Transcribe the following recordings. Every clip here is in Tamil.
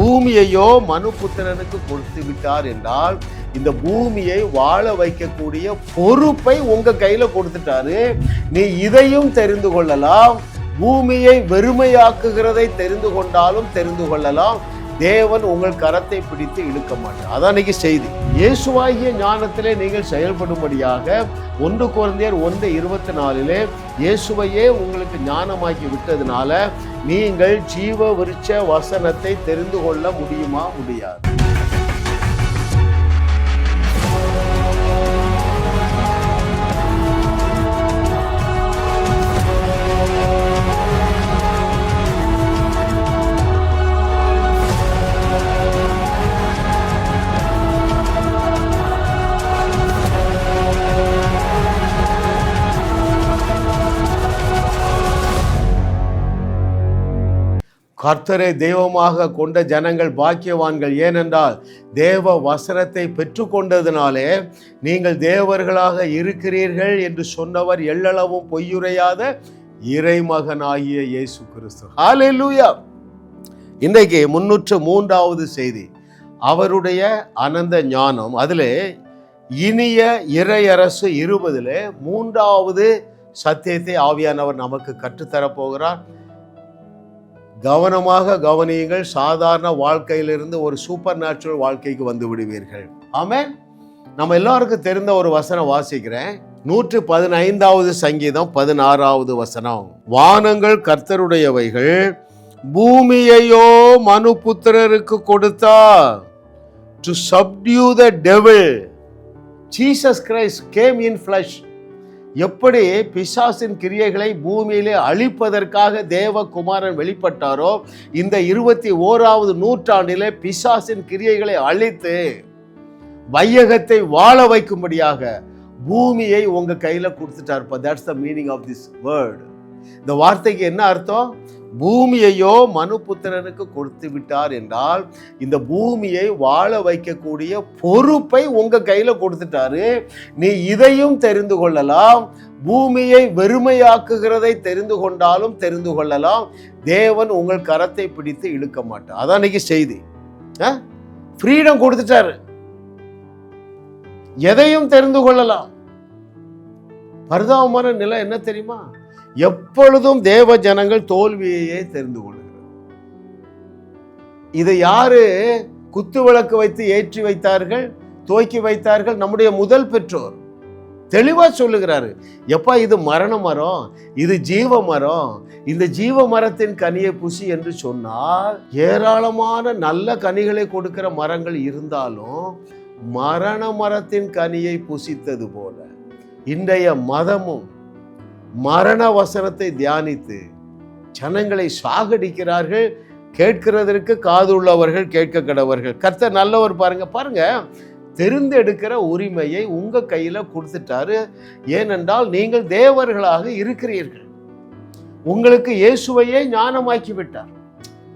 பூமியையோ மனு புத்திரனுக்கு கொடுத்து விட்டார் என்றால் இந்த பூமியை வாழ வைக்கக்கூடிய பொறுப்பை உங்க கையில கொடுத்துட்டாரு. நீ இதையும் தெரிந்து கொள்ளலாம். பூமியை வெறுமையாக்குகிறதை தெரிந்து கொண்டாலும் தெரிந்து கொள்ளலாம். தேவன் உங்கள் கரத்தை பிடித்து இழுக்க மாட்டார். அதான் இன்னைக்கு செய்தி. இயேசுவாகிய ஞானத்திலே நீங்கள் செயல்படும்படியாக ஒன்று குழந்தையர் ஒன்று இருபத்தி நாலிலே இயேசுவையே உங்களுக்கு ஞானமாக்கி விட்டதுனால நீங்கள் ஜீவ விருட்ச வசனத்தை தெரிந்து கொள்ள முடியுமா முடியாது. கர்த்தரை தெய்வமாக கொண்ட ஜனங்கள் பாக்கியவான்கள். ஏனென்றால் தேவ வசனத்தை பெற்றுக்கொண்டதினாலே நீங்கள் தேவர்களாக இருக்கிறீர்கள் என்று சொன்னவர் எள்ளளவும் பொய்யுரையாத இறைமகனாகிய இயேசு கிறிஸ்து. ஹalleluya. இன்றைக்கு முன்னூற்று மூன்றாவது செய்தி. அவருடைய அனந்த ஞானம். அதில் இனிய இறையரசு இருபதில் மூன்றாவது சத்தியத்தை ஆவியானவர் நமக்கு கற்றுத்தரப் போகிறார் கவனமாக கவனியுங்கள். சாதாரண வாழ்க்கையிலிருந்து ஒரு சூப்பர் நேச்சுரல் வாழ்க்கைக்கு வந்து விடுவீர்கள். ஆமே நம்ம எல்லாருக்கும் தெரிந்த ஒரு வசனம் வாசிக்கிறேன். நூற்று பதினைந்தாவது சங்கீதம் பதினாறாவது வசனம். வானங்கள் கர்த்தருடையவைகள் பூமியையோ மனுபுத்திரருக்கு கொடுத்தா to subdue the devil Jesus Christ came in flesh எப்படி பிசாசின் கிரியைகளை பூமியிலே அழிப்பதற்காக தேவகுமாரன் வெளிப்பட்டாரோ இந்த இருபத்தி ஓராவது நூற்றாண்டிலே பிசாசின் கிரியைகளை அழித்து வையகத்தை வாழ வைக்கும்படியாக பூமியை உங்க கையில கொடுத்துட்டாருப்பா that's the meaning of this word இந்த வார்த்தைக்கு என்ன அர்த்தம்? பூமியையோ மனுபுத்திரனுக்கு கொடுத்து விட்டார் என்றால் இந்த பூமியை வாழ வைக்கக்கூடிய பொறுப்பை உங்க கையில கொடுத்துட்டாரு. நீ இதையும் தெரிந்து கொள்ளலாம். பூமியை வெறுமையாக்குகிறதை தெரிந்து கொண்டாலும் தெரிந்து கொள்ளலாம். தேவன் உங்கள் கரத்தை பிடித்து இழுக்க மாட்டார். அதான் இன்னைக்கு செய்தி. ஃப்ரீடம் கொடுத்துட்டாரு. எதையும் தெரிந்து கொள்ளலாம். பரிதாபமான நிலை என்ன தெரியுமா? எப்பொழுதும் தேவ ஜனங்கள் தோல்வியையே தெரிந்து கொள்ளுகிறது. இதை யாரு குத்து விளக்கு வைத்து ஏற்றி வைத்தார்கள் துவக்கி வைத்தார்கள்? நம்முடைய முதல் பெற்றோர். தெளிவா சொல்லுகிறாரு. எப்பா இது மரண மரம் இது ஜீவ மரம். இந்த ஜீவ மரத்தின் கனியை புசி என்று சொன்னால் ஏராளமான நல்ல கனிகளை கொடுக்கிற மரங்கள் இருந்தாலும் மரண மரத்தின் கனியை புசித்தது போல இன்றைய மதமும் மரண வசனத்தை தியானித்து ஜனங்களை சாகடிக்கிறார்கள் கேட்கிறதற்கு காது உள்ளவர்கள் கேட்க கடவர்கள் கர்த்தர் நல்லவர் பாருங்க பாருங்க. தெரிந்தெடுக்கிற உரிமையை உங்க கையில கொடுத்துட்டாரு. ஏனென்றால் நீங்கள் தேவர்களாக இருக்கிறீர்கள். உங்களுக்கு இயேசுவையே ஞானமாக்கி விட்டார்.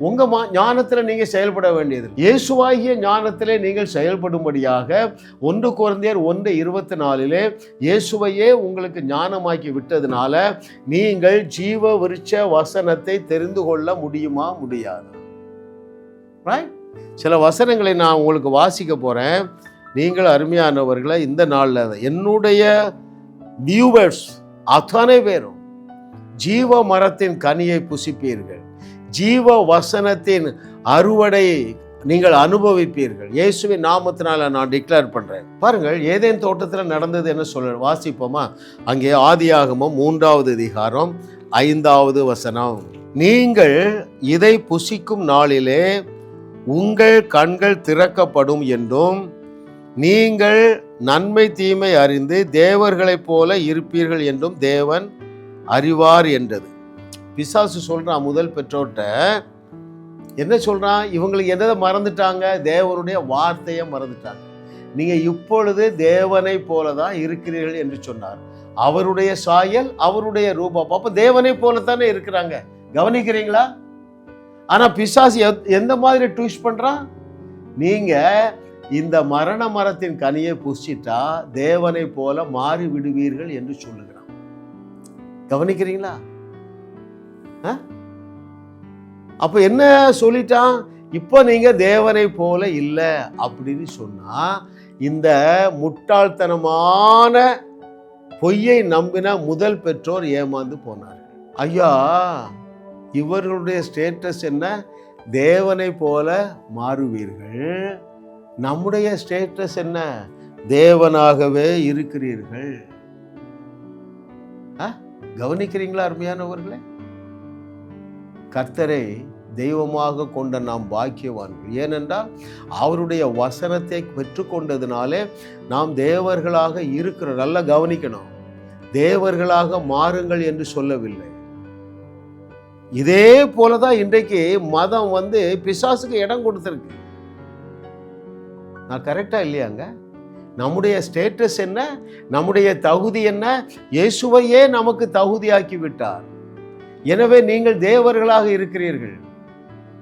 உங்க மா ஞானத்தில் நீங்க செயல்பட வேண்டியது இயேசுவாகிய ஞானத்திலே நீங்கள் செயல்படும்படியாக ஒன்று குழந்தையர் ஒன்று இருபத்தி நாலிலே இயேசுவையே உங்களுக்கு ஞானமாக்கி விட்டதுனால நீங்கள் ஜீவ விருட்ச வசனத்தை தெரிந்து கொள்ள முடியுமா முடியாது. சில வசனங்களை நான் உங்களுக்கு வாசிக்க போறேன். நீங்கள் அருமையானவர்களை இந்த நாளில் என்னுடைய வியூவர்ஸ் அத்தனை பேரும் ஜீவ மரத்தின் கனியை புசிப்பீர்கள். ஜீவ வசனத்தின் அறுவடை நீங்கள் அனுபவிப்பீர்கள். இயேசுவின் நாமத்தினால நான் டிக்ளேர் பண்றேன். பாருங்கள் ஏதேன் தோட்டத்தில் நடந்தது என்ன சொல்ல வாசிப்போமா? அங்கே ஆதியாகமும் மூன்றாவது அதிகாரம் ஐந்தாவது வசனம். நீங்கள் இதை புசிக்கும் நாளிலே உங்கள் கண்கள் திறக்கப்படும் என்றும் நீங்கள் நன்மை தீமை அறிந்து தேவர்களைப் போல இருப்பீர்கள் என்றும் தேவன் அறிவார் என்றது. பிசாசு சொல்கிறான் முதல் பெற்றோர்கிட்ட என்ன சொல்கிறான் இவங்களுக்கு எதை மறந்துட்டாங்க? தேவனுடைய வார்த்தையை மறந்துட்டாங்க. நீங்கள் இப்பொழுது தேவனை போல தான் இருக்கிறீர்கள் என்று சொன்னார். அவருடைய சாயல் அவருடைய ரூபம். அப்போ தேவனை போல தானே இருக்கிறாங்க. கவனிக்கிறீங்களா? ஆனால் பிசாசு எத்- எந்த மாதிரி ட்விஸ்ட் பண்ணுறான் நீங்கள் இந்த மரண மரத்தின் கனியை புசிச்சிட்டா தேவனை போல மாறி விடுவீர்கள் என்று சொல்லுகிறான். கவனிக்கிறீங்களா? அப்போ என்ன சொல்லிட்டான்? இப்போ நீங்கள் தேவனை போல இல்லை அப்படின்னு சொன்னால் இந்த முட்டாள்தனமான பொய்யை நம்பின முதல் பெற்றோர் ஏமாந்து போனார். ஐயா இவர்களுடைய ஸ்டேட்டஸ் என்ன? தேவனை போல மாறுவீர்கள். நம்முடைய ஸ்டேட்டஸ் என்ன? தேவனாகவே இருக்கிறீர்கள். ஆ? கவனிக்கிறீங்களா அருமையானவர்களே? கர்த்தரை தெய்வமாக கொண்ட நாம் பாக்கியவான்கள். ஏனென்றால் அவருடைய வசனத்தை பெற்றுக்கொண்டதுனாலே நாம் தேவர்களாக இருக்கிறோம் நல்லா கவனிக்கணும். தேவர்களாக மாறுங்கள் என்று சொல்லவில்லை. இதே போலதான் இன்றைக்கு மதம் வந்து பிசாசுக்கு இடம் கொடுத்துருக்கு. நான் கரெக்டா இல்லையாங்க? நம்முடைய ஸ்டேட்டஸ் என்ன? நம்முடைய தகுதி என்ன? இயேசுவையே நமக்கு தகுதியாக்கி விட்டார். எனவே நீங்கள் தேவர்களாக இருக்கிறீர்கள்.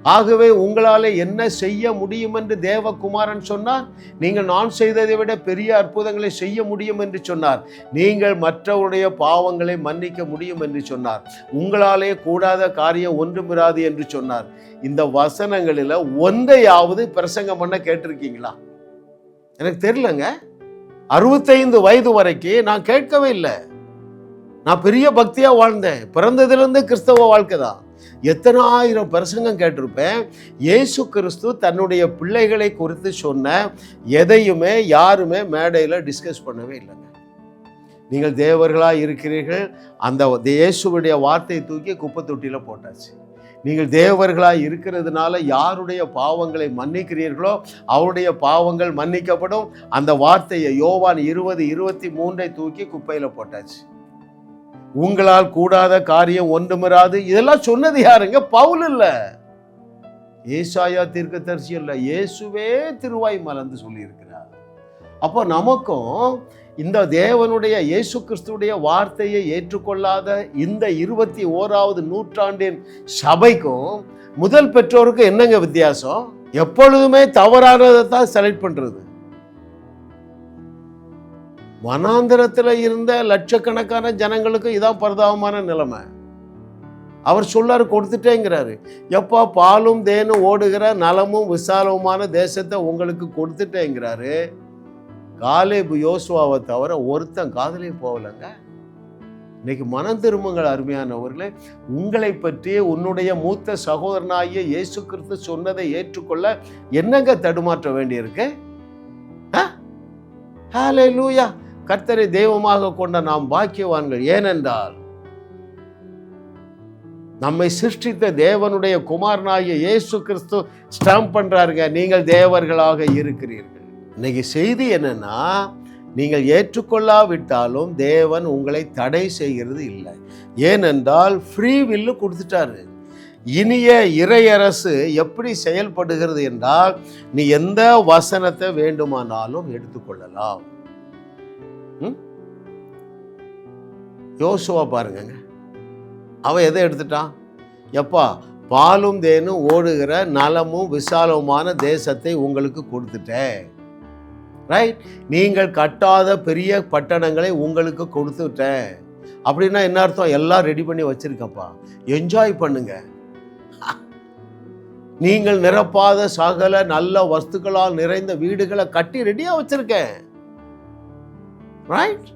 ஆகவே உங்களாலே என்ன செய்ய முடியும் என்று தேவகுமாரன் சொன்னார். நீங்கள் நான் செய்ததை விட பெரிய அற்புதங்களை செய்ய முடியும் என்று சொன்னார். நீங்கள் மற்றவருடைய பாவங்களை மன்னிக்க முடியும் என்று சொன்னார். உங்களாலே கூடாத காரியம் ஒன்றுமிராது என்று சொன்னார். இந்த வசனங்களில் ஒன்றையாவது பிரசங்கம் பண்ண கேட்டிருக்கீங்களா? எனக்கு தெரியலங்க. அறுபத்தைந்து வயது வரைக்கும் நான் கேட்கவே இல்லை. நான் பெரிய பக்தியாக வாழ்ந்தேன். பிறந்ததுலேருந்து கிறிஸ்தவ வாழ்க்கை தான். எத்தனை ஆயிரம் பிரசங்கம் கேட்டிருப்பேன். இயேசு கிறிஸ்து தன்னுடைய பிள்ளைகளை குறித்து சொன்ன எதையுமே யாருமே மேடையில் டிஸ்கஸ் பண்ணவே இல்லைங்க. நீங்கள் தேவர்களாக இருக்கிறீர்கள். அந்த இயேசுடைய வார்த்தையை தூக்கி குப்பை தொட்டியில் போட்டாச்சு. நீங்கள் தேவர்களாக இருக்கிறதுனால யாருடைய பாவங்களை மன்னிக்கிறீர்களோ அவருடைய பாவங்கள் மன்னிக்கப்படும். அந்த வார்த்தையை யோவான் இருபது இருபத்தி மூன்றை தூக்கி குப்பையில் போட்டாச்சு. உங்களால் கூடாத காரியம் ஒன்றுமிராது. இதெல்லாம் சொன்னது யாருங்க? பவுல் இல்லை. ஏசாயா தீர்க்கதரிசி இல்லை இயேசுவே திருவாய் மலர்ந்து சொல்லியிருக்கிறார். அப்போ நமக்கும் இந்த தேவனுடைய இயேசு கிறிஸ்துடைய வார்த்தையை ஏற்றுக்கொள்ளாத இந்த இருபத்தி ஓராவது நூற்றாண்டின் சபைக்கும் முதல் பெற்றோருக்கும் என்னங்க வித்தியாசம்? எப்பொழுதுமே தவறானதை தான் செலக்ட் பண்ணுறது வனாந்திரத்தில் இருந்த லட்சக்கணக்கான ஜனங்களுக்கு இதான் பரிதாபமான நிலைமை. அவர் சொல்லார் கொடுத்துட்டேங்கிறாரு. எப்பா பாலும் தேனும் ஓடுகிற நலமும் விசாலமுமான தேசத்தை உங்களுக்கு கொடுத்துட்டேங்கிறாரு. காலேபு யோசுவாவை தவிர ஒருத்தன் காதலே போகலைங்க. இன்னைக்கு மனம் திரும்புங்கள் அருமையானவர்களே. உங்களை பற்றி உன்னுடைய மூத்த சகோதரனாகிய இயேசு கிறிஸ்து சொன்னதை ஏற்றுக்கொள்ள என்னங்க தடுமாற்ற வேண்டியிருக்கு? ஹாலே லூயா கர்த்தரை தெய்வமாக கொண்ட நாம் பாக்கியவான்கள். ஏனென்றால் நம்மை சிருஷ்டித்த தேவனுடைய குமாரனாகிய இயேசு கிறிஸ்து ஸ்டாம்ப் பண்றாருங்க. நீங்கள் தேவர்களாக இருக்கிறீர்கள். இன்னைக்கு செய்தி என்னன்னா நீங்கள் ஏற்றுக்கொள்ளாவிட்டாலும் தேவன் உங்களை தடை செய்கிறது இல்லை. ஏனென்றால் ஃப்ரீ வில்லு கொடுத்துட்டாரு. இனிய இறையரசு எப்படி செயல்படுகிறது என்றால் நீ எந்த வசனத்தை வேண்டுமானாலும் எடுத்துக்கொள்ளலாம். யோசுவா பாருங்கங்க. அவன் எதை எடுத்துட்டான்? எப்பா பாலும் தேனும் ஓடுகிற நலமும் விசாலமான தேசத்தை உங்களுக்கு கொடுத்துட்டேன். ரைட் நீங்கள் கட்டாத பெரிய பட்டணங்களை உங்களுக்கு கொடுத்துட்டேன். அப்படின்னா என்ன அர்த்தம்? எல்லாம் ரெடி பண்ணி வச்சிருக்கப்பா. என்ஜாய் பண்ணுங்க. நீங்கள் நிரப்பாத சகல நல்ல வஸ்துக்களால் நிறைந்த வீடுகளை கட்டி ரெடியாக வச்சுருக்கேன். ரைட்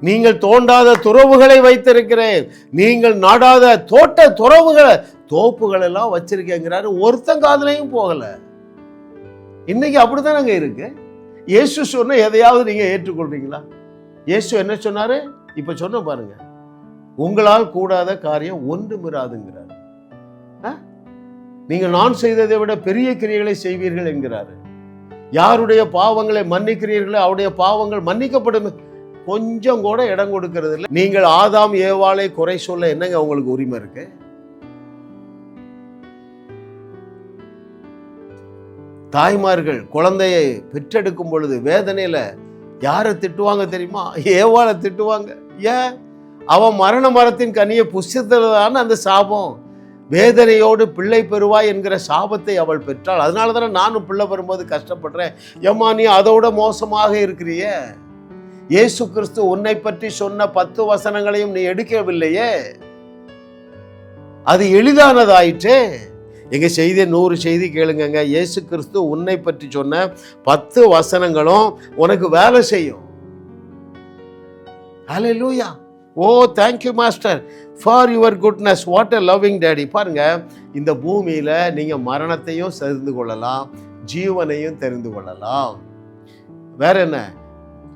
நீங்கள் தோண்டாத துறவுகளை வைத்திருக்கிறேன். நீங்கள் நாடாத தோட்ட துறவுகளை தோப்புகள் எல்லாம் வச்சிருக்கேங்கிறாரு. ஒருத்தன் காதுலையும் போகல. இன்னைக்கு அப்படித்தானங்க இருக்கு. இயேசு சொன்ன எதையாவது நீங்க ஏற்றுக்கொள்றீங்களா? இயேசு என்ன சொன்னாரு? இப்ப சொன்ன பாருங்க. உங்களால் கூடாத காரியம் ஒன்றுமிராதுங்கிறார். ஆ? நீங்கள் நான் செய்ததை விட பெரிய கிரியைகளை செய்வீர்கள் என்கிறாரு. யாருடைய பாவங்களை மன்னிக்கிறீர்களோ அவருடைய பாவங்கள் மன்னிக்கப்படும் கொஞ்சம் கூட இடம் கொடுக்கறது இல்லை. நீங்கள் ஆதாம் ஏவாளை குறை சொல்ல என்னங்க உங்களுக்கு உரிமை இருக்கு? தாய்மார்கள் குழந்தையை பெற்றெடுக்கும் பொழுது வேதனையில யாரை திட்டுவாங்க தெரியுமா? ஏவாளை திட்டுவாங்க. ஏன்? அவன் மரண மரத்தின் கனியை புசித்ததான அந்த சாபம்? வேதனையோடு பிள்ளை பெறுவாய் என்கிற சாபத்தை அவள் பெற்றாள். அதனால தானே நானும் பிள்ளை பெறும்போது கஷ்டப்படுறேன். ஏம்மா நீ அதோட மோசமாக இருக்கிறியே. இயேசு கிறிஸ்து உன்னை பற்றி சொன்ன பத்து வசனங்களையும் நீ எடுக்கவில்லையே. அது எளிதானதாயிற்றே. எங்க செய்தி நூறு செய்தி கேளுங்கங்க. இயேசு கிறிஸ்து உன்னை பற்றி சொன்ன பத்து வசனங்களும் உனக்கு வேலை செய்யும். ஹalleluya. ஓ thank you master for your goodness what a loving daddy பாருங்கள் இந்த பூமியில் நீங்கள் மரணத்தையும் தெரிந்து கொள்ளலாம் ஜீவனையும் தெரிந்து கொள்ளலாம். வேற என்ன?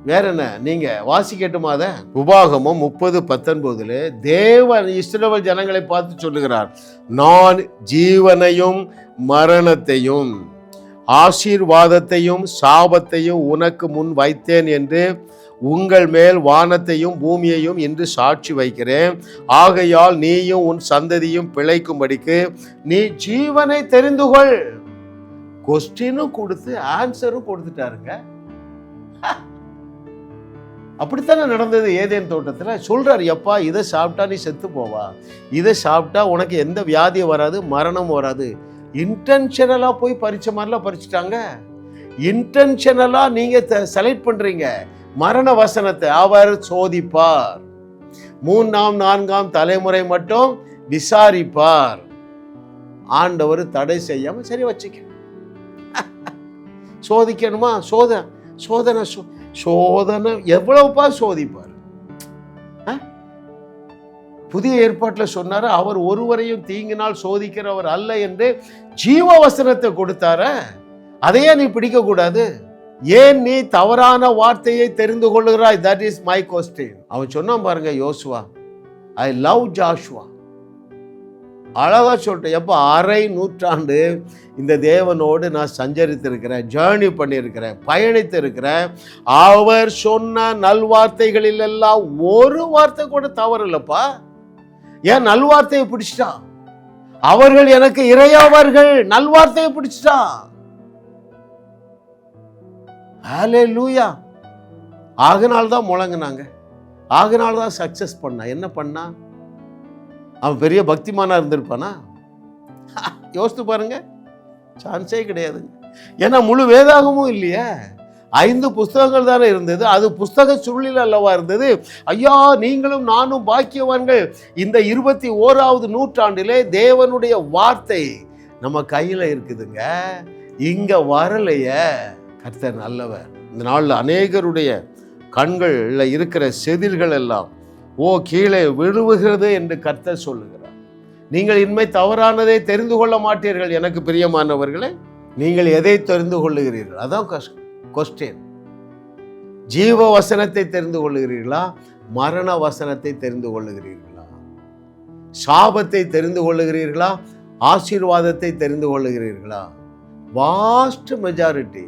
வேற என்ன? நீங்கள் வாசிக்கட்டுமா அதை? உபாகமும் முப்பது பத்தொன்பதுல தேவன் இஸ்ரவேல் ஜனங்களை பார்த்து சொல்லுகிறார் நான் ஜீவனையும் மரணத்தையும். ஆசீர்வாதத்தையும் சாபத்தையும் உனக்கு முன் வைத்தேன் என்று உங்கள் மேல் வானத்தையும் பூமியையும் இன்று சாட்சி வைக்கிறேன். ஆகையால் நீயும் உன் சந்ததியும் பிழைக்கும்படிக்கு நீ ஜீவனை தெரிந்து கொள். கொஸ்டினும் கொடுத்து ஆன்சரும் கொடுத்துட்டாருங்க. அப்படித்தானே நடந்தது ஏதேன் தோட்டத்தில்? சொல்கிறார் எப்பா இதை சாப்பிட்டா நீ செத்து போவா? இதை சாப்பிட்டா உனக்கு எந்த வியாதியும் வராது மரணம் வராது. இன்டென்ஷனலாக போய் பறிச்ச மாதிரிலாம் பறிச்சுட்டாங்க. இன்டென்ஷனலாக நீங்கள் செலக்ட் பண்ணுறீங்க மரண வசனத்தை அவர் சோதிப்பார். மூன்றாம் நான்காம் தலைமுறை மட்டும் விசாரிப்பார். ஆண்டவர் தடை செய்யாம சரி வச்சுக்க. சோதிக்கணுமா? சோத சோதனை சோ- சோதனை எவ்வளவுப்பா சோதிப்பார்? புதிய ஏற்பாட்டில் சொன்னார் அவர் ஒருவரையும் தீங்கினால் சோதிக்கிறவர் அல்ல என்று ஜீவ வசனத்தை கொடுத்தார. அதையே நீ பிடிக்க கூடாது ஏன் நீ தவறான வார்த்தையை தெரிந்து கொள்கிறாய் தட் இஸ் மை கொஸ்டின் அவன் சொன்னான் பாருங்க யோசுவா ஐ லவ் ஜாஷுவா அழகா சொல்லிட்டேன் எப்போ அரை நூற்றாண்டு இந்த தேவனோடு நான் சஞ்சரித்திருக்கிறேன் ஜேர்னி பண்ணியிருக்கிறேன் பயணித்திருக்கிறேன். அவர் சொன்ன நல்வார்த்தைகளில் எல்லாம் ஒரு வார்த்தை கூட தவறு இல்லைப்பா ஏன் நல்வார்த்தையை பிடிச்சிட்டான் அவர்கள் எனக்கு இறையாவார்கள் நல்வார்த்தையை பிடிச்சிட்டான் ஆலே லூயா ஆகினால் தான் முழங்குனாங்க. ஆகினால் தான் சக்சஸ் பண்ணா. என்ன பண்ணா? அவன் பெரிய பக்திமானா இருந்திருப்பானா? யோசித்து பாருங்க. சான்ஸே கிடையாதுங்க. ஏன்னா முழு வேதாகமும் இல்லையே. ஐந்து புஸ்தகங்கள் தானே இருந்தது. அது புஸ்தக சுருளில் அல்லவா இருந்தது. ஐயா நீங்களும் நானும் பாக்கியவான்கள். இந்த இருபத்தி ஓராவது நூற்றாண்டிலே தேவனுடைய வார்த்தை நம்ம கையில் இருக்குதுங்க. இங்கே வரலையே. கர்த்தர் நல்லவர். இந்த நாளில் அநேகருடைய கண்களில் இருக்கிற செதில்கள் எல்லாம் ஓ கீழே விழுவுகிறது என்று கர்த்தர் சொல்லுகிறார். நீங்கள் இன்மை தவறானதை தெரிந்து கொள்ள மாட்டீர்கள் எனக்கு பிரியமானவர்களே. நீங்கள் எதை தெரிந்து கொள்ளுகிறீர்கள்? அதான் கஷ்டம். கொஸ்டின் ஜீவ வசனத்தை தெரிந்து கொள்ளுகிறீர்களா? மரண வசனத்தை தெரிந்து கொள்ளுகிறீர்களா? சாபத்தை தெரிந்து கொள்ளுகிறீர்களா? ஆசீர்வாதத்தை தெரிந்து கொள்ளுகிறீர்களா? வாஸ்ட் மெஜாரிட்டி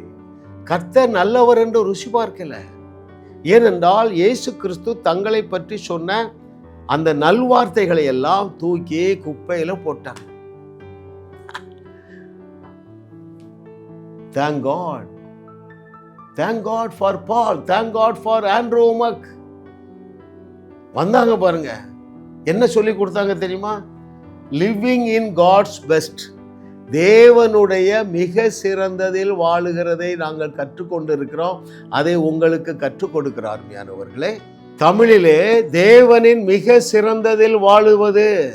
கர்த்தர் நல்லவர் என்று ருசி பார்க்கல. ஏனென்றால் இயேசு கிறிஸ்து தங்களை பற்றி சொன்ன அந்த நல்வார்த்தைகளை எல்லாம் தூக்கி குப்பையில போட்டாங்க thank God thank God for Paul thank God for Andrew மக் வந்தாங்க பாருங்க. என்ன சொல்லி கொடுத்தாங்க தெரியுமா? லிவிங் இன் காட்ஸ் பெஸ்ட் தேவனுடைய மிக சிறந்ததில் வாழுகிறதை நாங்கள் கற்றுக்கொண்டு இருக்கிறோம் அதை உங்களுக்கு கற்றுக் கொடுக்கிறார் அருமையானவர்களே. தமிழிலே தேவனின் மிக சிறந்ததில் வாழுவது.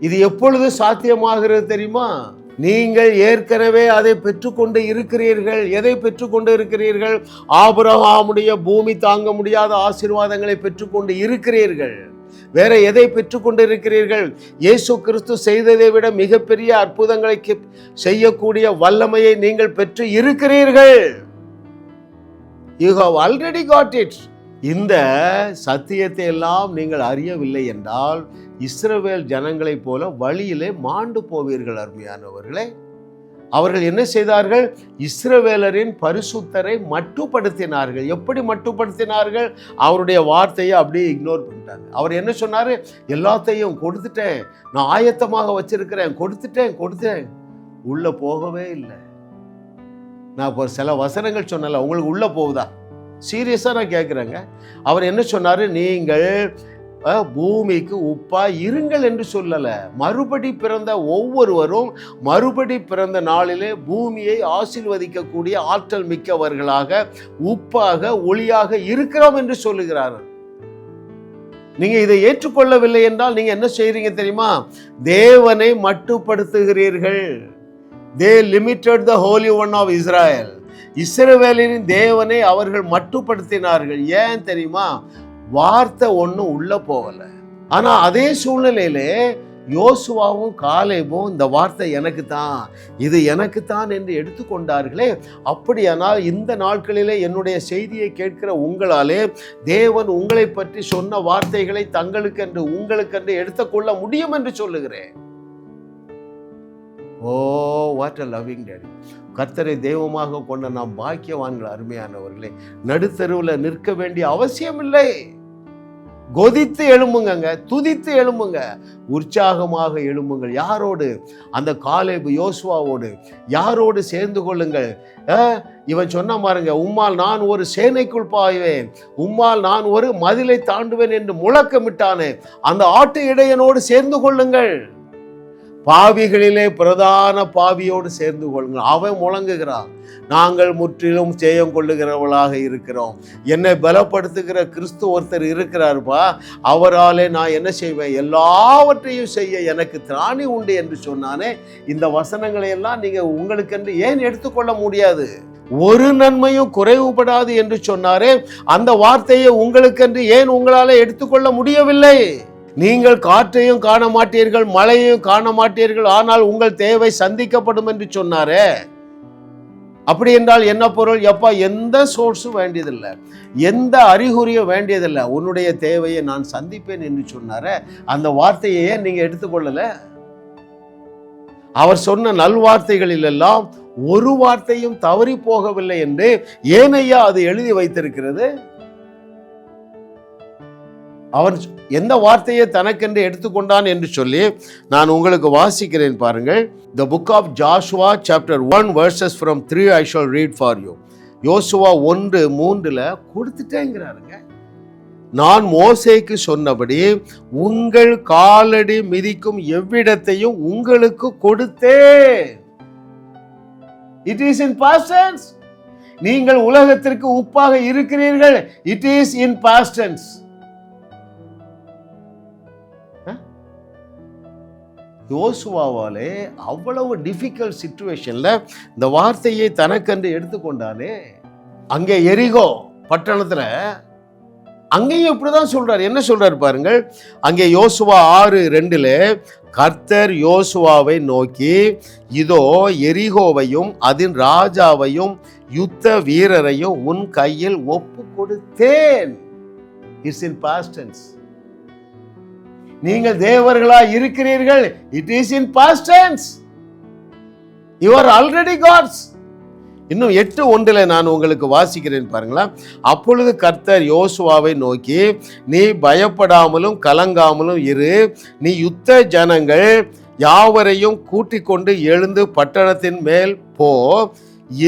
இது எப்பொழுது சாத்தியமாகிறது தெரியுமா? நீங்கள் ஏற்கனவே அதை பெற்றுக்கொண்டு இருக்கிறீர்கள். எதை பெற்றுக்கொண்டு இருக்கிறீர்கள்? ஆபிரகாமுடைய பூமி தாங்க முடியாத ஆசீர்வாதங்களை பெற்றுக்கொண்டு இருக்கிறீர்கள். வேற எதை பெற்றுக்கொண்டு இருக்கிறீர்கள்? இயேசு கிறிஸ்து செய்ததை விட மிகப்பெரிய அற்புதங்களை செய்யக்கூடிய வல்லமையை நீங்கள் பெற்று இருக்கிறீர்கள். You have already got it இந்த சத்தியத்தை எல்லாம் நீங்கள் அறியவில்லை என்றால் இஸ்ரவேல் ஜனங்களைப் போல வழியிலே மாண்டு போவீர்கள் அருமையானவர்களே. அவர்கள் என்ன செய்தார்கள்? இஸ்ரவேலரின் பரிசுத்தரை மட்டுப்படுத்தினார்கள். எப்படி மட்டுப்படுத்தினார்கள்? அவருடைய வார்த்தையை அப்படியே இக்னோர் பண்ணிட்டாங்க. அவர் என்ன சொன்னார்? எல்லாத்தையும் கொடுத்துட்டேன். நான் ஆயத்தமாக வச்சிருக்கிறேன். கொடுத்துட்டேன் கொடுத்தேன் உள்ளே போகவே இல்லை. நான் இப்போ சில வசனங்கள் சொன்னல உங்களுக்கு உள்ளே போகுதா? சீரியஸாக நான் கேட்குறேங்க அவர் என்ன சொன்னார்? நீங்கள் பூமிக்கு உப்பா இருங்கள் என்று சொல்லலை. மறுபடி பிறந்த ஒவ்வொருவரும் மறுபடி பிறந்த நாளிலே பூமியை ஆசீர்வதிக்கக்கூடிய ஆற்றல் மிக்கவர்களாக உப்பாக ஒளியாக இருக்கிறோம் என்று சொல்லுகிறார். நீங்க இதை ஏற்றுக்கொள்ளவில்லை என்றால் நீங்க என்ன செய்றீங்க தெரியுமா? தேவனை மட்டுப்படுத்துகிறீர்கள். They limited the holy one of Israel இஸ்ரவேலின் தேவனை அவர்கள் மட்டுப்படுத்தினார்கள். ஏன் தெரியுமா? வார்த்தை ஒன்றும் உள்ள போகலை. ஆனால் அதே சூழ்நிலையிலே யோசுவாவும் காலேபும் இந்த வார்த்தை எனக்கு தான் இது எனக்கு தான் என்று எடுத்துக்கொண்டார்களே. அப்படியானால் இந்த நாட்களிலே என்னுடைய செய்தியை கேட்கிற உங்களாலே தேவன் உங்களை பற்றி சொன்ன வார்த்தைகளை தங்களுக்கென்று உங்களுக்கென்று எடுத்துக்கொள்ள முடியும் என்று சொல்லுகிறேன். Oh what a loving daddy கர்த்தரை தெய்வமாக கொண்ட நாம் பாக்கியவான்கள் அருமையானவர்களே. நடுத்தருவில் நிற்க வேண்டிய அவசியம் இல்லை கொதித்து எழும்புங்கங்க துதித்து எழும்புங்க. உற்சாகமாக எழும்புங்கள். யாரோடு? அந்த காலேபு யோசுவாவோடு. யாரோடு சேர்ந்து கொள்ளுங்கள்? இவன் சொன்ன பாருங்க உம்மால் நான் ஒரு சேனைக்குள் பாய்வேன். உம்மால் நான் ஒரு மதிலை தாண்டுவேன் என்று முழக்கமிட்டானே. அந்த ஆட்டு இடையனோடு சேர்ந்து கொள்ளுங்கள். பாவிகளிலே பிரதான பாவியோடு சேர்ந்து கொள்ளுங்கள். அவன் முழங்குகிறான். நாங்கள் முற்றிலும் ஜெயம் கொள்ளுகிறவர்களாக இருக்கிறோம். என்னை பலப்படுத்துகிற கிறிஸ்து ஒருத்தர் இருக்கிறாருப்பா. அவராலே நான் என்ன செய்வேன்? எல்லாவற்றையும் செய்ய எனக்கு திராணி உண்டு என்று சொன்னானே. இந்த வசனங்களை எல்லாம் நீங்க உங்களுக்கென்று ஏன் எடுத்துக்கொள்ள முடியாது? ஒரு நன்மையும் குறைவுபடாது என்று சொன்னாரே. அந்த வார்த்தையை உங்களுக்கென்று ஏன் உங்களால எடுத்துக்கொள்ள முடியவில்லை? நீங்கள் காற்றையும் காண மாட்டீர்கள் மழையையும் காண மாட்டீர்கள் ஆனால் உங்கள் தேவை சந்திக்கப்படும் என்று சொன்னாரே. அப்படி என்றால் என்ன பொருள்? எப்பா எந்த சோர்ஸும் வேண்டியதில்லை. எந்த அறிகுறியும் வேண்டியதில்லை. உன்னுடைய தேவையை நான் சந்திப்பேன் என்று சொன்னாரே. அந்த வார்த்தையை ஏன் நீங்க எடுத்துக்கொள்ளல? அவர் சொன்ன நல்வார்த்தைகளில் எல்லாம் ஒரு வார்த்தையும் தவறி போகவில்லை என்று ஏனையா அது எழுதி வைத்திருக்கிறது? அவர் எந்த வார்த்தையை தனக்கென்று எடுத்துக்கொண்டான் என்று சொல்லி நான் உங்களுக்கு வாசிக்கிறேன் பாருங்கள். The book of Joshua chapter one verses from three I shall read for you யோசுவா ஒன்று மூன்றில் கொடுத்துட்டேங்கிறாருங்க. நான் மோசைக்கு சொன்னபடி உங்கள் காலடி மிதிக்கும் எவ்விடத்தையும் உங்களுக்கு கொடுத்தேன். இட் இஸ் இன் பாஸ்டன்ஸ் நீங்கள் உலகத்திற்கு உப்பாக இருக்கிறீர்கள். இட் இஸ் இன் பாஸ்டன்ஸ் யோசுவாவாலே அவ்வளவு டிஃபிகல்ட் சுச்சுவேஷனில் இந்த வார்த்தையை தனக்கென்று எடுத்துக்கொண்டாலே அங்கே எரிகோ பட்டணத்தில் அங்கேயும் இப்படி தான் சொல்கிறார் என்ன சொல்கிறார் பாருங்கள்? அங்கே யோசுவா ஆறு ரெண்டில் கர்த்தர் யோசுவாவை நோக்கி இதோ எரிகோவையும் அதன் ராஜாவையும் யுத்த வீரரையும் உன் கையில் ஒப்பு கொடுத்தேன் இட்ஸ் இன் பாஸ்டன்ஸ் நீங்கள் தேவர்களா இருக்கிறீர்கள். It is in substance you are already gods இன்னும் எட்டு ஒன்றில் நான் உங்களுக்கு வாசிக்கிறேன் பாருங்களா அப்பொழுது கர்த்தர் யோசுவாவை நோக்கி நீ பயப்படாமலும் கலங்காமலும் இரு. நீ யுத்த ஜனங்கள் யாவரையும் கூட்டிக் கொண்டு எழுந்து பட்டணத்தின் மேல் போ.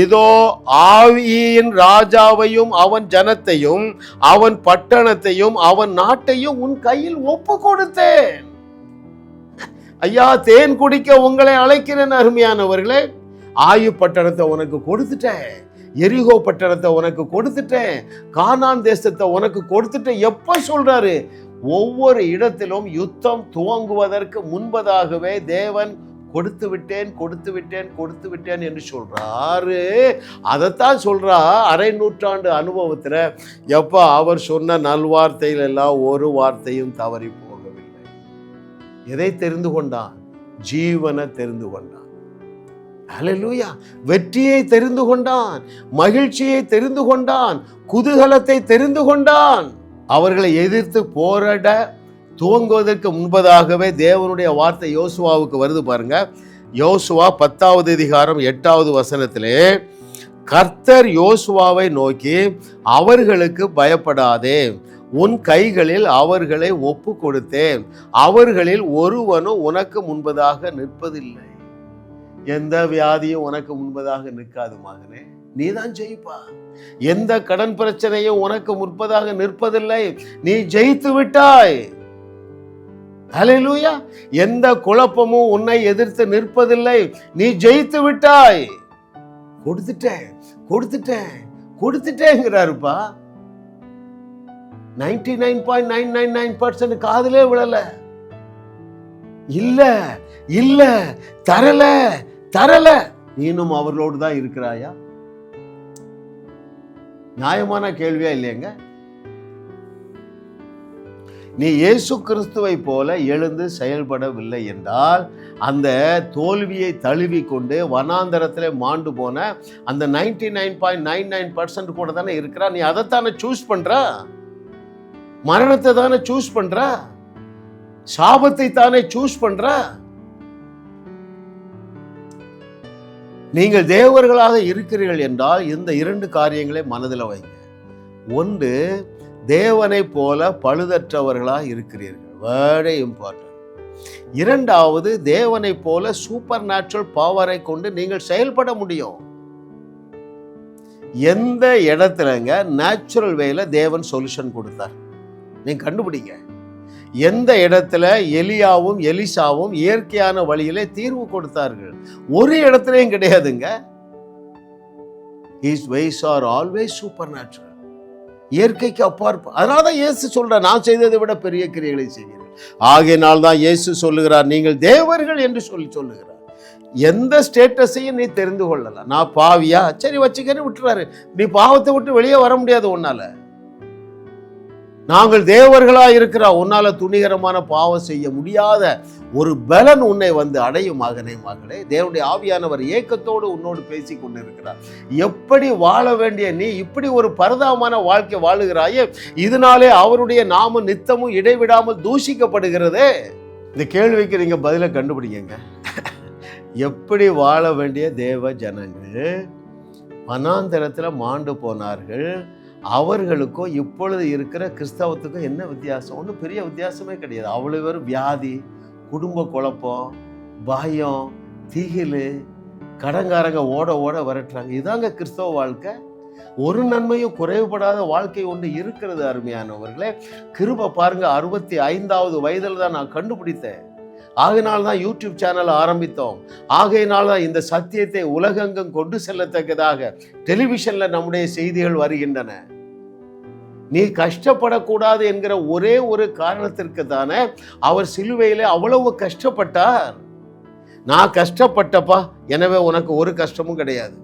இதோ ஆவியின் ராஜாவையும் அவன் ஜனத்தையும் அவன் பட்டணத்தையும் அவன் நாட்டையும் உன் கையில் ஒப்பு கொடுத்தேன் ஐயா தேன் குடிக்க உங்களை அழைக்கிறேன் அருமையானவர்களே. ஆயு பட்டணத்தை உனக்கு கொடுத்துட்டேன். எரிகோ பட்டணத்தை உனக்கு கொடுத்துட்டேன். கானான் தேசத்தை உனக்கு கொடுத்துட்டேன். எப்ப சொல்றாரு? ஒவ்வொரு இடத்திலும் யுத்தம் துவங்குவதற்கு முன்பதாகவே தேவன் கொடுத்து விட்டேன் கொடுத்து விட்டேன் கொடுத்து விட்டேன் என்று சொல்கிறாரு அதைத்தான் சொல்கிறா அரை நூற்றாண்டு அனுபவத்தில். எப்போ அவர் சொன்ன நல்வார்த்தைகள் எல்லாம் ஒரு வார்த்தையும் தவறி போகவில்லை. எதை தெரிந்து கொண்டான்? ஜீவனை தெரிந்து கொண்டான். ஹalleluya வெற்றியை தெரிந்து கொண்டான் மகிழ்ச்சியை தெரிந்து கொண்டான் குதூகலத்தை தெரிந்து கொண்டான். அவர்களை எதிர்த்து போராட துவங்குவதற்கு முன்பதாகவே தேவனுடைய வார்த்தை யோசுவாவுக்கு வருது பாருங்க. யோசுவா பத்தாவது அதிகாரம் எட்டாவது வசனத்திலே கர்த்தர் யோசுவாவை நோக்கி அவர்களுக்கு பயப்படாதே. உன் கைகளில் அவர்களை ஒப்பு கொடுத்தேன் அவர்களில் ஒருவனும் உனக்கு முன்பதாக நிற்பதில்லை. எந்த வியாதியும் உனக்கு முன்பதாக நிற்காது மகனே. நீதான் ஜெயிப்பா. எந்த கடன் பிரச்சனையும் உனக்கு முற்பதாக நிற்பதில்லை. நீ ஜெயித்து விட்டாய். அலையிலூயா எந்த குழப்பமும் உன்னை எதிர்த்து நிற்பதில்லை. நீ ஜெயித்து விட்டாய். கொடுத்துட்டேன் கொடுத்துட்டேன் கொடுத்துட்டேங்கிறாருப்பா. Ninety nine point nine nine nine percent காதலே விழல. இல்ல இல்ல தரல தரல. நீனும் அவர்களோடு தான் இருக்கிறாயா? நியாயமான கேள்வியா இல்லையங்க? நீ இயேசு கிறிஸ்துவை போல எழுந்து செயல்படவில்லை என்றால் அந்த தோல்வியை தழுவி கொண்டு வனாந்தரத்தில் மாண்டு போன அந்த ninety nine point nine nine percent கூட தானே இருக்கிறா? நீ அதைத்தானே சூஸ் பண்ணுற மரணத்தை தானே சூஸ் பண்ணுற சாபத்தை தானே சூஸ் பண்ணுற நீங்கள் தேவர்களாக இருக்கிறீர்கள் என்றால் இந்த இரண்டு காரியங்களை மனதில் வைங்க. ஒன்று தேவனை போல பழுதற்றவர்களாக இருக்கிறீர்கள். வெரி இம்பார்ட்டன்ட் இரண்டாவது தேவனை போல சூப்பர் நேச்சுரல் பவரை கொண்டு நீங்கள் செயல்பட முடியும். எந்த இடத்துலங்க? நேச்சுரல் வேல தேவன் சொல்யூஷன் கொடுத்தார். நீங்க கண்டுபிடிங்க. எந்த இடத்துல எலியாவும் எலிசாவும் இயற்கையான வழியிலே தீர்வு கொடுத்தார்கள்? ஒரு இடத்துலையும் கிடையாதுங்க. His ways are always supernatural இயற்கைக்கு அப்பாற்ப அதனால தான் இயேசு சொல்ற நான் செய்ததை விட பெரிய கிரியைகளை செய்கிறேன் ஆகையினால் தான் இயேசு சொல்லுகிறார் நீங்கள் தேவர்கள் என்று சொல்லி சொல்லுகிறார். எந்த ஸ்டேட்டஸையும் நீ தெரிந்து கொள்ளலாம் நான் பாவியா? சரி வச்சுக்கன்னு விட்டுறாரு. நீ பாவத்தை விட்டு வெளியே வர முடியாது உன்னால. நாங்கள் தேவர்களாக இருக்கிறா உன்னால துணிகரமான பாவம் செய்ய முடியாத ஒரு பலன் உன்னை வந்து அடையும் மகனே மகளே. தேவனுடைய ஆவியானவர் ஏக்கத்தோடு உன்னோடு பேசி கொண்டிருக்கிறார். எப்படி வாழ வேண்டிய நீ இப்படி ஒரு பரதாமான வாழ்க்கை வாழுகிறாயே இதனாலே அவருடைய நாம நித்தமும் இடைவிடாமல் தூஷிக்கப்படுகிறதே. இந்த கேள்விக்கு நீங்க பதிலை கண்டுபிடிங்க எப்படி வாழ வேண்டிய தேவ ஜனங்கள்? வனாந்தரத்தில் மாண்டு போனார்கள். அவர்களுக்கும் இப்பொழுது இருக்கிற கிறிஸ்தவத்துக்கும் என்ன வித்தியாசம்? ஒன்றும் பெரிய வித்தியாசமே கிடையாது. அவ்வளோ பேரும் வியாதி குடும்ப குழப்பம் பயம் திகில் கடங்காரங்க ஓட ஓட விரட்டுறாங்க. இதாங்க கிறிஸ்தவ வாழ்க்கை. ஒரு நன்மையும் குறைவுபடாத வாழ்க்கை ஒன்று இருக்கிறது அருமையானவர்களே. கிருபை பாருங்க அறுபத்தி ஐந்தாவது வயதில் தான் நான் கண்டுபிடித்தேன். ஆகையினால் தான் யூடியூப் சேனல் ஆரம்பித்தோம். ஆகையினால் தான் இந்த சத்தியத்தை உலகெங்கும் கொண்டு செல்லத்தக்கதாக டெலிவிஷனில் நம்முடைய செய்திகள் வருகின்றன. நீ கஷ்டப்படக்கூடாது என்கிற ஒரே ஒரு காரணத்திற்கு தானே அவர் சிலுவையில் அவ்வளவு கஷ்டப்பட்டார். நான் கஷ்டப்பட்டப்பா எனவே உனக்கு ஒரு கஷ்டமும் கிடையாது.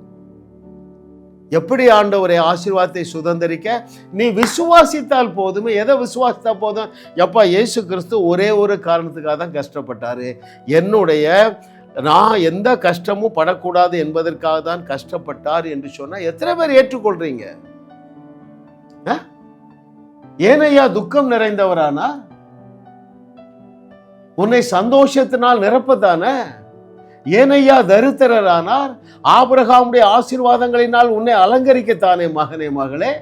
எப்படி ஆண்டவரை ஆசீர்வாதத்தை சுதந்திரிக்க? நீ விசுவாசித்தால் போதுமே எதை விசுவாசித்தா போதும்? எப்பா இயேசு கிறிஸ்து ஒரே ஒரு காரணத்துக்காக தான் கஷ்டப்பட்டாரு. என்னுடைய நான் எந்த கஷ்டமும் படக்கூடாது என்பதற்காக தான் கஷ்டப்பட்டார் என்று சொன்னால் எத்தனை பேர் ஏற்றுக்கொள்றீங்க? ஆ? ஏனையா துக்கம் நிறைந்தவரானா? உன்னை சந்தோஷத்தினால் நிரப்பதானே ஏனையா தரித்திரரானார்? ஆபிரகாமுடைய ஆசீர்வாதங்களினால் உன்னை அலங்கரிக்கத்தானே மகனே மகளே.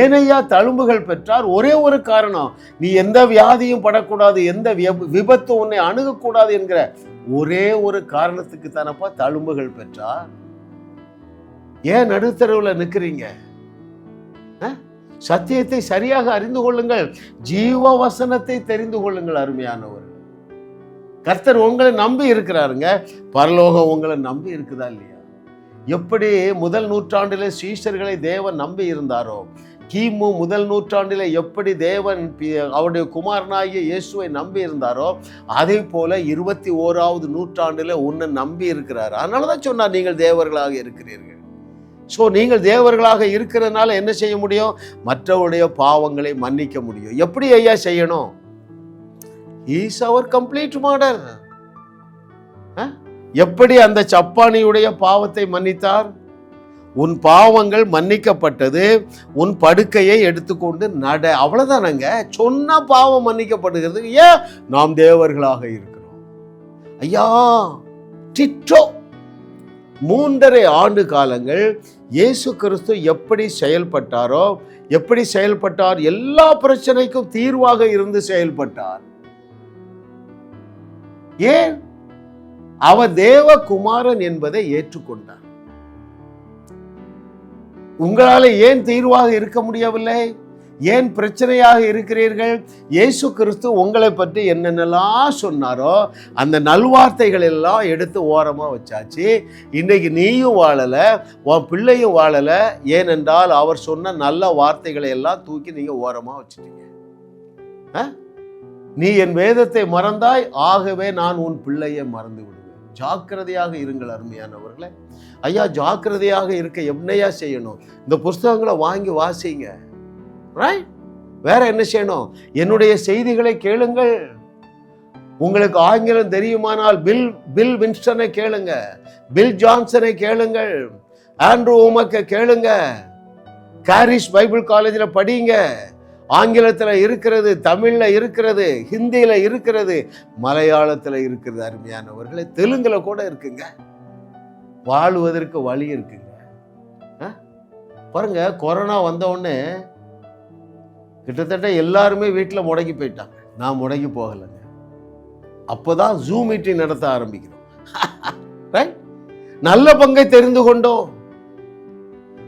ஏனையா தழும்புகள் பெற்றார். ஒரே ஒரு காரணம் நீ எந்த வியாதியும் படக்கூடாது எந்த விபத்து உன்னை அணுகக்கூடாது என்கிற ஒரே ஒரு காரணத்துக்கு தானப்பா தழும்புகள் பெற்றார். ஏன் நடுத்தரவுல நிக்கிறீங்க? சத்தியத்தை சரியாக அறிந்து கொள்ளுங்கள். ஜீவ வசனத்தை தெரிந்து கொள்ளுங்கள் அருமையானவர். கர்த்தர் உங்களை நம்பி இருக்கிறாருங்க. பரலோகம் உங்களை நம்பி இருக்குதா இல்லையா? எப்படி முதல் நூற்றாண்டிலே சீஷர்களை தேவன் நம்பி இருந்தாரோ கிமு முதல் நூற்றாண்டிலே எப்படி தேவன் பி- அவருடைய குமாரனாகிய இயேசுவை நம்பி இருந்தாரோ அதே போல இருபத்தி ஓராவது நூற்றாண்டிலே உன்னை நம்பி இருக்கிறார். அதனால தான் சொன்னார் நீங்கள் தேவர்களாக இருக்கிறீர்கள். ஸோ நீங்கள் தேவர்களாக இருக்கிறதுனால என்ன செய்ய முடியும்? மற்றவருடைய பாவங்களை மன்னிக்க முடியும். எப்படி ஐயா செய்யணும்? இஸ் அவர் கம்ப்ளீட் மாடல் எப்படி அந்த சப்பானியுடைய பாவத்தை மன்னித்தார்? உன் பாவங்கள் மன்னிக்கப்பட்டது உன் படுக்கையை எடுத்துக்கொண்டு நட. அவ்வளவுதானங்க? சொன்னால் பாவம் மன்னிக்கப்படுகிறது ஏன்? நாம் தேவர்களாக இருக்கிறோம். ஐயா டிட்டோ மூன்றரை ஆண்டு காலங்கள் இயேசு கிறிஸ்து எப்படி செயல்பட்டாரோ எப்படி செயல்பட்டார் எல்லா பிரச்சனைக்கும் தீர்வாக இருந்து செயல்பட்டார். ஏன்? அவர் தேவகுமாரன் என்பதை ஏற்றுக்கொண்டார். உங்களால ஏன் தீர்வாக இருக்க முடியவில்லை? ஏன் பிரச்சனையாக இருக்கிறீர்கள்? இயேசு கிறிஸ்து உங்களை பற்றி என்னென்னலாம் சொன்னாரோ அந்த நல்வார்த்தைகள் எல்லாம் எடுத்து ஓரமாக வச்சாச்சு. இன்னைக்கு நீயும் வாழலை உன் பிள்ளையும் வாழலை. ஏனென்றால் அவர் சொன்ன நல்ல வார்த்தைகளை எல்லாம் தூக்கி நீங்கள் ஓரமாக வச்சுட்டீங்க. ஆ? நீ என் வேதத்தை மறந்தாய் ஆகவே நான் உன் பிள்ளையை மறந்து விடுவேன். ஜாக்கிரதையாக இருங்கள் அருமையானவர்களே. ஐயா ஜாக்கிரதையாக இருக்க என்னையா செய்யணும்? இந்த புஸ்தகங்களை வாங்கி வாசிங்க. ரைட் வேற என்ன செய்யணும்? என்னுடைய செய்திகளை கேளுங்கள். உங்களுக்கு ஆங்கிலம் தெரியுமானால் பில் பில் வின்ஸ்டனை கேளுங்க. பில் ஜான்சனை கேளுங்கள். ஆண்ட்ரூ உமக்க கேளுங்க. காரிஸ் பைபிள் காலேஜில் படிங்க. ஆங்கிலத்தில் இருக்கிறது தமிழில் இருக்கிறது ஹிந்தியில் இருக்கிறது மலையாளத்தில் இருக்கிறது. அருமையானவர்களே தெலுங்கில் கூட இருக்குங்க. வாழ்வதற்கு வழி இருக்குங்க. ஆ? பாருங்க கொரோனா வந்தவுடனே கிட்டத்தட்ட எல்லாருமே வீட்டில் முடங்கி போயிட்டாங்க. நான் முடங்கி போகலைங்க. அப்போ தான் ஜூம் மீட்டிங் நடத்த ஆரம்பிக்கிறோம். Right? நல்ல பங்கை தெரிந்து கொண்டோம்.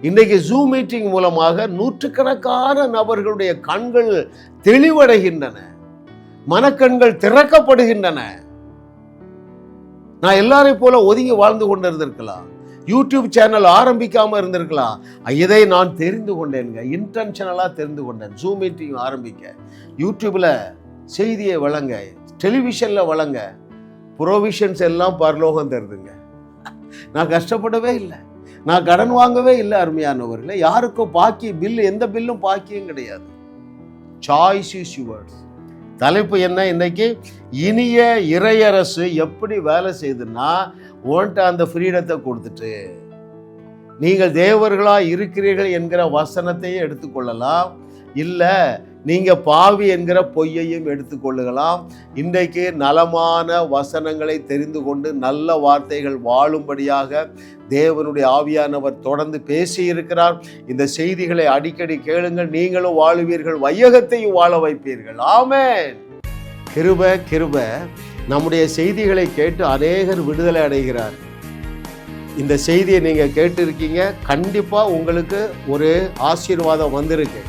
இன்றைக்கு ஜூம் மீட்டிங் மூலமாக நூற்றுக்கணக்கான நபர்களுடைய கண்கள் தெளிவடைகின்றன. மனக்கண்கள் திறக்கப்படுகின்றன. நான் எல்லாரையும் போல ஒதுங்கி வாழ்ந்து கொண்டிருந்திருக்கலாம். யூடியூப் சேனல் ஆரம்பிக்காமல் இருந்திருக்கலாம். இதை நான் தெரிந்து கொண்டேனுங்க. இன்டென்ஷனலாக தெரிந்து கொண்டேன். ஜூம் மீட்டிங் ஆரம்பிக்க. யூடியூப்பில் செய்தியை வழங்க. டெலிவிஷனில் வழங்க. ப்ரொவிஷன்ஸ் எல்லாம் பரலோகம் தருதுங்க. நான் கஷ்டப்படவே இல்லை. நான் கடன் வாங்கவே இல்லை அருமையானவர்களே. யாருக்கும் பாக்கி பில்லு எந்த பில்லும் பாக்கியும் கிடையாது. சாய்ஸ் இஸ் யுவர்ஸ் தலைப்பு என்ன இன்னைக்கு? இனிய இறையரசு எப்படி வேலை செய்யுதுன்னா ஓன்ட்டு அந்த ஃப்ரீடத்தை கொடுத்துட்டு நீங்கள் தேவர்களாக இருக்கிறீர்கள் என்கிற வசனத்தையும் எடுத்துக்கொள்ளலாம் இல்லை நீங்கள் பாவி என்கிற பொய்யையும் எடுத்துக்கொள்ளலாம் இன்றைக்கு நலமான வசனங்களை தெரிந்து கொண்டு நல்ல வார்த்தைகள் வாழும்படியாக தேவனுடைய ஆவியானவர் தொடர்ந்து பேசியிருக்கிறார். இந்த செய்திகளை அடிக்கடி கேளுங்கள். நீங்களும் வாழுவீர்கள். வையகத்தையும் வாழ வைப்பீர்கள். ஆமேன். கிருப கிருப. நம்முடைய செய்திகளை கேட்டு அநேகர் விடுதலை அடைகிறார். இந்த செய்தியை நீங்கள் கேட்டிருக்கீங்க. கண்டிப்பாக உங்களுக்கு ஒரு ஆசீர்வாதம் வந்திருக்கு.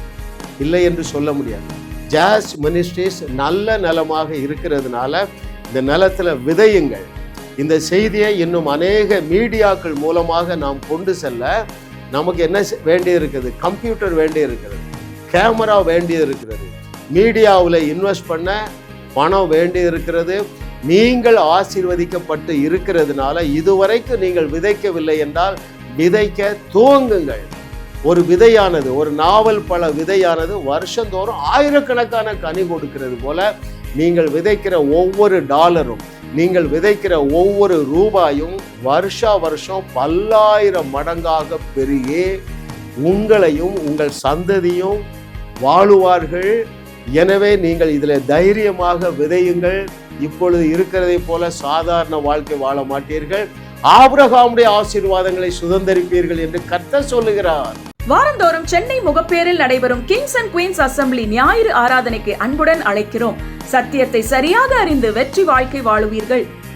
இல்லை என்று சொல்ல முடியாது. ஜாஸ் மினிஸ்ட்ரிஸ் நல்ல நிலமாக இருக்கிறதுனால இந்த நிலத்தில் விதையுங்கள். இந்த செய்தியை இன்னும் அநேக மீடியாக்கள் மூலமாக நாம் கொண்டு செல்ல நமக்கு என்ன வேண்டி இருக்குது? கம்ப்யூட்டர் வேண்டி இருக்கிறது கேமரா வேண்டி இருக்கிறது மீடியாவில் இன்வெஸ்ட் பண்ண பணம் வேண்டி இருக்கிறது நீங்கள் ஆசீர்வதிக்கப்பட்டு இருக்கிறதுனால இதுவரைக்கும் நீங்கள் விதைக்கவில்லை என்றால் விதைக்க துவங்குங்கள். ஒரு விதையானது ஒரு நாவல் பழ விதையானது வருஷந்தோறும் ஆயிரக்கணக்கான கனி கொடுக்கிறது போல நீங்கள் விதைக்கிற ஒவ்வொரு டாலரும் நீங்கள் விதைக்கிற ஒவ்வொரு ரூபாயும் வருஷா வருஷம் பல்லாயிரம் மடங்காக பெருகி உங்களையும் உங்கள் சந்ததியும் வாழுவார்கள். எனவே நீங்கள் இதில் தைரியமாக விதையுங்கள். இப்பொழுது இருக்கிறதை போல சாதாரண வாழ்க்கை வாழ மாட்டீர்கள். ஆபிரகாமுடைய ஆசீர்வாதங்களை சுதந்திரிப்பீர்கள் என்று கத்த சொல்லுகிறார். வாரந்தோறும் சென்னை முகப்பேரில் நடைபெறும் கிங்ஸ் அண்ட் குயின்ஸ் அசம்பிளி ஞாயிறு ஆராதனைக்கு அன்புடன் அழைக்கிறோம். சத்தியத்தை சரியாக அறிந்து வெற்றி வாழ்க்கை வாழுவீர்கள்.